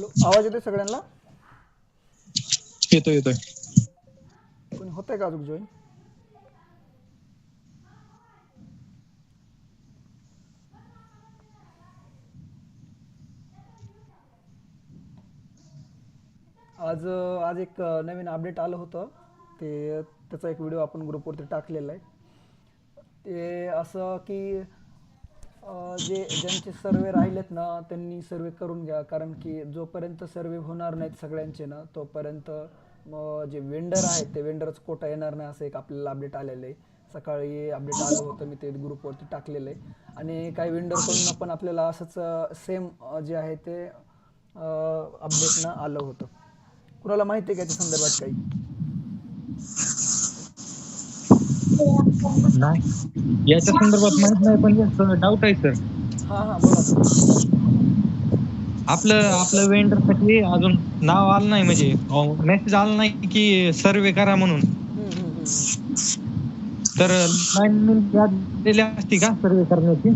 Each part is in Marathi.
हॅलो आवाज येतोय सगळ्यांना? येतोय येतोय. कोणी होतंय का अजून जॉईन आज आज एक नवीन अपडेट आलं होतं. ते त्याचा एक व्हिडिओ आपण ग्रुपवरती टाकलेला आहे. ते असं की जे ज्यांचे सर्वे राहिलेत ना त्यांनी सर्वे करून घ्या. कारण की जोपर्यंत सर्वे होणार नाहीत सगळ्यांचे ना तोपर्यंत मग जे वेंडर आहेत ते वेंडरच कोटा येणार नाही असं एक आपल्याला अपडेट आलेलं आहे. सकाळी अपडेट आलं होतं मी ते ग्रुपवरती टाकलेलं आहे. आणि काही वेंडरकडून पण आपल्याला असंच सेम जे आहे ते अपडेट ना आलं होतं. कुणाला माहिती आहे का त्या संदर्भात काही? नाही. याच्या संदर्भात माहीत नाही पण एक डाऊट आहे सर हां हां बोला आपलं आपलं वेंडरसाठी अजून नाव आलं नाही म्हणजे मेसेज आला नाही की सर्वे करा म्हणून. तर लाईन दिली असती का सर्वे करण्याची?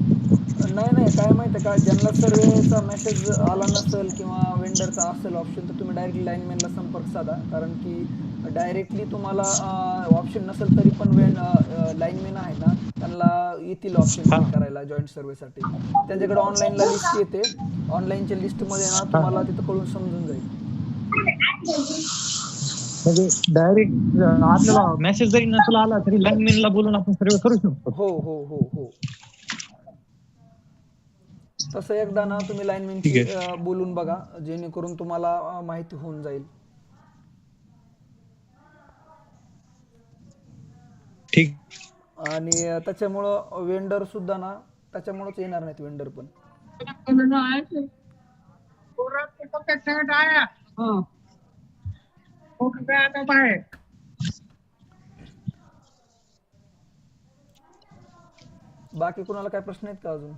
नाही नाही काय माहिती का ज्यांना सर्वेचा मेसेज आला नसेल किंवा वेंडरचा असेल ऑप्शन तर तुम्ही डायरेक्टली लाईनमॅनला संपर्क साधा. कारण की डायरेक्टली तुम्हाला ऑप्शन नसेल तरी पण वेन लाईनमॅन आहे ना त्यांना येतील ऑप्शन करायला जॉईंट सर्वेसाठी त्यांच्याकडे ऑनलाईनला लिस्ट येते. ऑनलाईनच्या लिस्टमध्ये ना तुम्हाला तिथं कळून समजून जाईल. म्हणजे डायरेक्ट आपल्याला मेसेज जरी नसला आला तरी लाईनमॅनला बोलून आपण सर्वे करू शकतो. हो हो हो हो. तसं एकदा ना तुम्ही लाईनमॅनशी ठीक बोलून बघा. जेणेकरून तुम्हाला माहिती होऊन जाईल. ठीक. आणि त्याच्यामुळं वेंडर सुद्धा ना त्याच्यामुळंच येणार नाहीत वेंडर पण. बाकी कुणाला काय प्रश्न आहेत का अजून?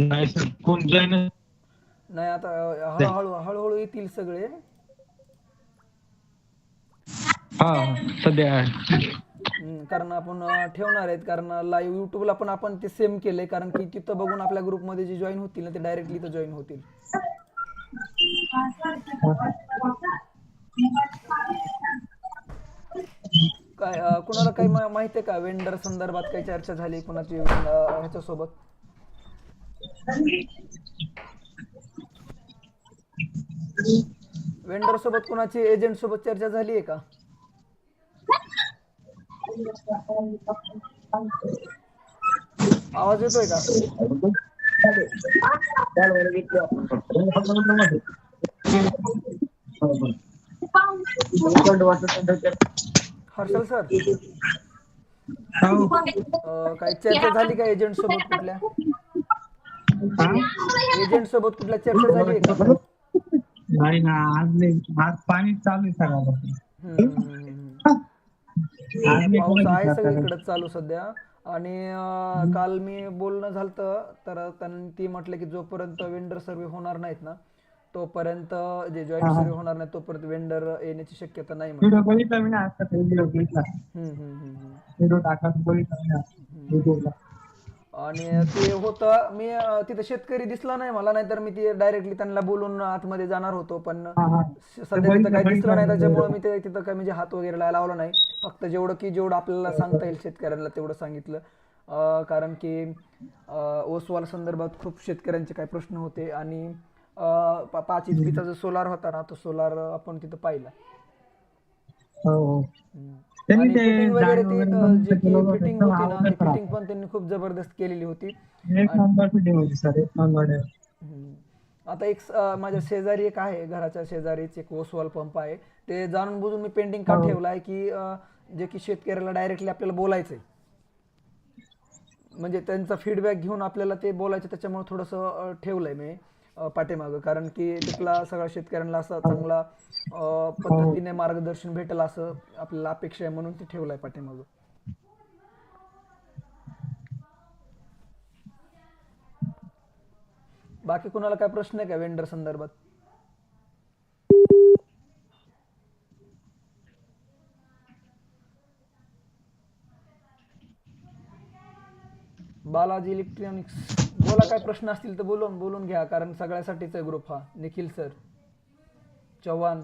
नाही सर कोण जॉईन? नाही आता हळूहळू हळूहळू येतील सगळे. हा सध्या हम्म, कारण आपण अं, ठेवणार आहेत कारण लाईव्ह युट्यूबला पण आपण ते सेम केलंय कारण की तिथं बघून आपल्या ग्रुपमध्ये जे जॉईन होतील ना ते डायरेक्टली तर जॉईन होतील. काय अं, कुणाला काही मा- माहिती आहे का? वेंडर संदर्भात काही चर्चा झाली कुणाची अं, ह्याच्यासोबत? वेंडर सोबत कुणाची एजंट सोबत चर्चा झाली आहे का? आवाज येतोय का? हर्षल सर. काही चर्चा झाली का एजंट सोबत कुठल्या? एजंट सोबत कुठल्या चर्चा झाली का? नाही ना आज नाही. आज पाणी चालू आहे सगळ्यापासून नाही पाऊस आहे सगळीकडे चालू सध्या. आणि काल मी बोलणं झालं तर त्यांनी ती म्हटलं की जोपर्यंत वेंडर सर्वे होणार नाहीत ना तोपर्यंत जे जॉईंट सर्वे होणार नाही तोपर्यंत वेंडर येण्याची शक्यता नाही आणि ते होतं मी तिथं शेतकरी दिसला नाही मला नाहीतर मी ते डायरेक्टली त्यांना बोलून आतमध्ये जाणार होतो पण सध्या तिथं काही दिसलं नाही त्याच्यामुळे मी ते तिथं काही म्हणजे हात वगैरे लावला नाही. फक्त जेवढं की जेवढं आपल्याला सांगता येईल शेतकऱ्यांना तेवढं सांगितलं. कारण की ओसवाल संदर्भात खूप शेतकऱ्यांचे काही प्रश्न होते आणि पाच एचपीचा जो सोलार होता ना तो सोलार आपण तिथं पाहिला. हो. फिटिंग वगैरे ती जे की फिटिंग होती ना. फिटिंग पण त्यांनी खूप जबरदस्त केलेली होती. आता एक माझ्या शेजारी एक आहे घराच्या शेजारीच एक ओसवाल पंप आहे. ते जाणून बुजून मी पेंडिंग का ठेवला आहे की जे की शेतकऱ्याला डायरेक्टली आपल्याला बोलायचंय. म्हणजे त्यांचा फीडबॅक घेऊन आपल्याला ते बोलायचं त्याच्यामुळे थोडंसं ठेवलंय मी पाठीमागं. कारण की तिथला सगळ्या शेतकऱ्यांना असं चांगला अं, पद्धतीने मार्गदर्शन भेटेल असं आपल्याला अपेक्षा आहे म्हणून ते ठेवलंय पाठीमागं. बाकी कुणाला काय प्रश्न आहे का वेंडर संदर्भात? बालाजी इलेक्ट्रॉनिक्स बोला काय प्रश्न असतील तर बोलून बोलून घ्या कारण सगळ्यासाठीच आहे ग्रुप हा. निखिल सर चव्हाण.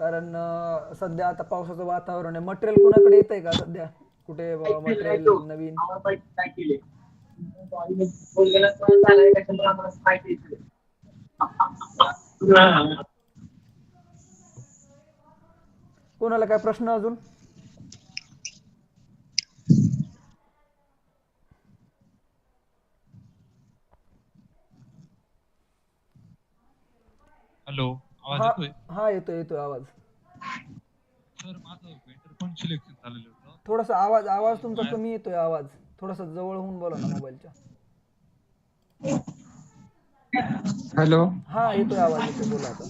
कारण सध्या आता पावसाचं वातावरण आहे. मटेरियल कोणाकडे येत आहे का सध्या? कुठे मटेरियल नवीन? कोणाला काय प्रश्न अजून? हॅलो. आवाज हा येतोय? हा येतोय येतोय आवाज. सर माझं वेंडर पण सिलेक्शन झालेलं होतं. थोडासा आवाज आवाज तुमचा कमी येतोय आवाज. थोडासा जवळ होऊन बोला ना मोबाईलच्या. हॅलो. हा येतोय आवाज येतोय बोला आता.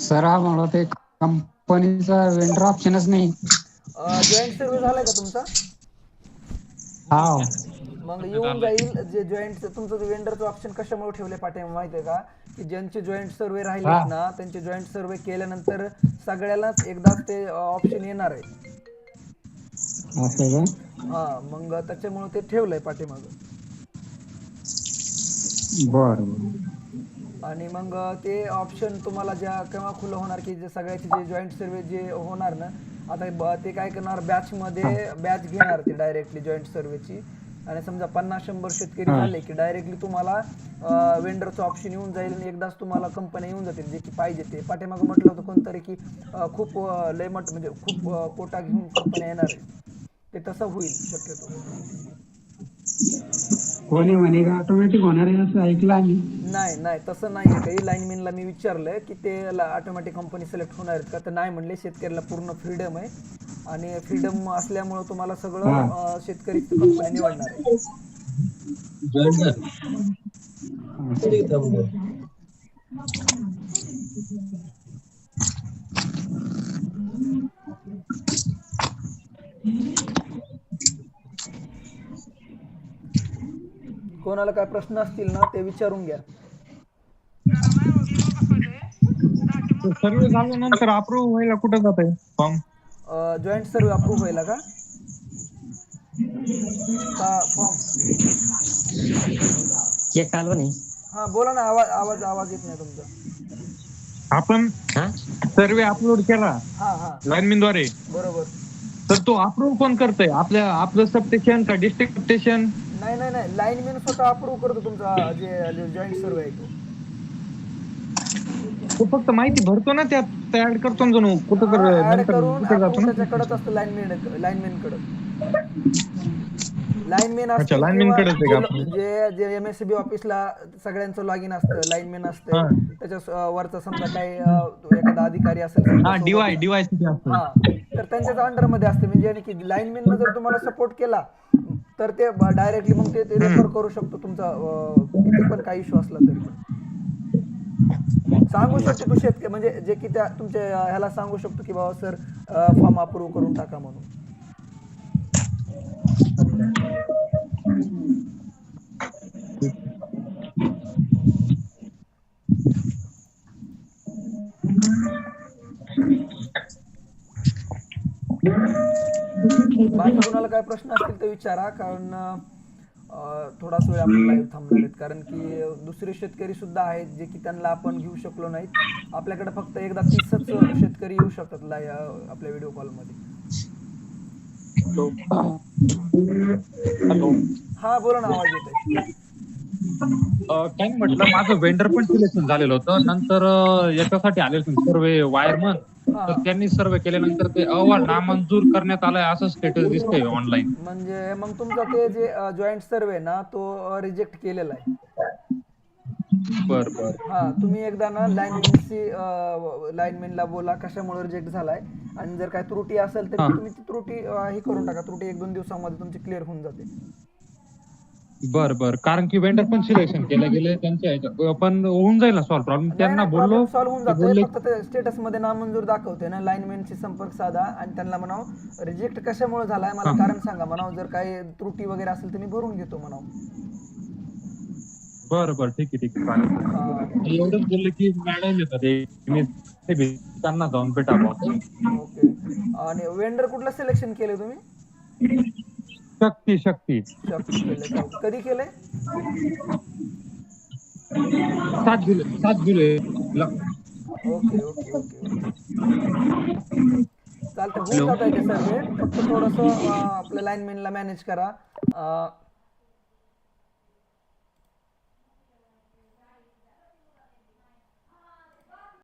सर हा मला ते कंपनीचा वेंडर ऑप्शनच नाही. जॉईंट सर्वे झालाय का तुमचा? हा. मग येऊन जाईल जे जॉईंट तुमचं जे वेंडरचं ऑप्शन कशामुळे ठेवले पाठीमागे माहिती आहे का? की ज्यांचे जॉईंट सर्वे राहिलेत ना त्यांचे जॉईंट सर्वे केल्यानंतर सगळ्यालाच एकदाच ते ऑप्शन येणार आहे. हा मग त्याच्यामुळे ते ठेवलंय पाठीमागं. बर आणि मग ते ऑप्शन तुम्हाला ज्या केव्हा खुलं होणार की जे सगळ्याचे जे जॉईंट सर्वे जे होणार ना आता ते काय करणार बॅच मध्ये बॅच घेणार ते डायरेक्टली जॉईंट सर्वेची आणि समजा पन्नास शंभर शेतकरी झाले की डायरेक्टली तुम्हाला वेंडरचं ऑप्शन येऊन जाईल आणि एकदाच तुम्हाला कंपन्या येऊन जातील जे की पाहिजे ते. पाठीमागं म्हटलं होतं कोणतरी की खूप अं, लय मट म्हणजे खूप कोटा घेऊन कंपन्या येणार आहे. ते तसं होईल शक्यतो. कोणी म्हणे का? ऑटोमॅटिक होणार आहे असं ऐकलं आम्ही. नाही नाही तसं नाही आहे. काही लाईनमॅनला मी विचारलंय की ते ऑटोमॅटिक कंपनी सिलेक्ट होणार आहेत का? तर नाही म्हणले. शेतकऱ्याला पूर्ण फ्रीडम आहे. आणि फ्रीडम असल्यामुळे तुम्हाला सगळं शेतकरी निवडणार आहे. कोणाला काय प्रश्न असतील ना ते विचारून घ्या. सर्व झाल्यानंतर अप्रूव्ह व्हायला कुठं जात आहे फॉर्म? जॉईंट सर्वे अप्रूव्ह व्हायला का? फॉर्म नाही हा बोला ना आवाज आवाज आवाज येत नाही तुमचा. आपण हा? सर्वे अपलोड केला. हा हा. लाईनमॅनद्वारे बरोबर. तर तो अप्रूव्ह कोण करतंय? आपल्या आपलं सब स्टेशन का डिस्ट्रिक्ट स्टेशन नाही नाही नाही. लाईनमॅन स्वतः अप्रूव्ह करतो तुमचा जे जॉईंट सर्वे आहे तो. तो फक्त माहिती भरतो ना त्यात ऍड करतो ना जणू कुठं कर ऍड नंतर करून कुठं जातो approve ना त्याच्याकडेच असतं लाईनमॅन लाईनमॅनकडे. लाईनमॅन अच्छा, lineman कडेच आहे का आपलं? जे जे एमएससीबी ऑफिसला सगळ्यांचं लॉगिन असतं लाईनमॅन असतं. हा. त्याच्या स- वरचा समजा काही अं, एखादा अधिकारी असेल समजा हा सोबत- डीवाय डीवाय असतो. हा. तर त्यांच्याच अंडरमध्ये असते म्हणजे आणि की लाईनमॅन जर तुम्हाला सपोर्ट केला तर ते डायरेक्टली मग ते रेफर करू शकतो तुमचा अं, किती पण काही इश्यू असला तरी. पण सांगू शकतो तू शेतकरी म्हणजे जे की त्या तुमच्या ह्याला सांगू शकतो की बाबा सर फॉर्म अप्रूव्ह करून टाका म्हणून. बाकी कोणाला काय प्रश्न असतील तर विचारा कारण थोडाच वेळ आपण लाईव्ह थांबणार आहेत कारण की दुसरे शेतकरी सुद्धा आहेत जे की त्यांना आपण घेऊ शकलो नाहीत. आपल्याकडे फक्त एकदा तीसच शेतकरी येऊ शकतात लाय अं, आपल्या व्हिडिओ कॉलमध्ये हॅलो. हा बोला ना आवाज येतोय. काय म्हटलं माझं वेंडर पण सिलेक्शन झालेलं होतं. नंतर याच्यासाठी आले सर्वे वायरमन. तर त्यांनी सर्वे केल्यानंतर ते अहवाल नामंजूर करण्यात आलाय असं स्टेटस दिसतंय ऑनलाईन म्हणजे मग तुमचा ते जे जॉईंट सर्वे ना तो रिजेक्ट केलेला आहे. बर बर. हा तुम्ही एकदा ना लाईनमॅनशी लाईनमॅनला बोला कशामुळे रिजेक्ट झालाय. आणि जर काय त्रुटी असेल तर. तुम्ही ती त्रुटी अं, हे करून टाका. त्रुटी एक दोन दिवसामध्ये तुमची क्लिअर होऊन जाते. बर बर. कारण की वेंडर पण सिलेक्शन केलं गेलं त्यांच्या ह्याच्यात. पण होऊन जाईल ना सॉल्व प्रॉब्लेम त्यांना बोललो सॉल्व्ह होऊन ते जातोय बोलले फक्त ते स्टेटसमध्ये नामंजूर दाखवते ना लाईनमॅनशी संपर्क साधा आणि त्यांना म्हणाव रिजेक्ट कशामुळे झालाय? मला कारण सांगा म्हणाव. जर काही त्रुटी वगैरे असेल तर मी भरून घेतो म्हणाव. बर बर. ठीक आहे ठीक आहे. चालेल. हा, एवढंच बोलले की मॅडम येतात. ते मी ते भी- त्यांना जाऊन भेटावं ओके. आणि वेंडर कुठलं सिलेक्शन केले तुम्ही? शक्ती शक्ती. कधी केले? सात जुलै सात जुलै. Okay okay okay. चालतं होऊन जात आहे ते सर्वे. फक्त थोडस आपल्या लाईनमॅनला मॅनेज करा.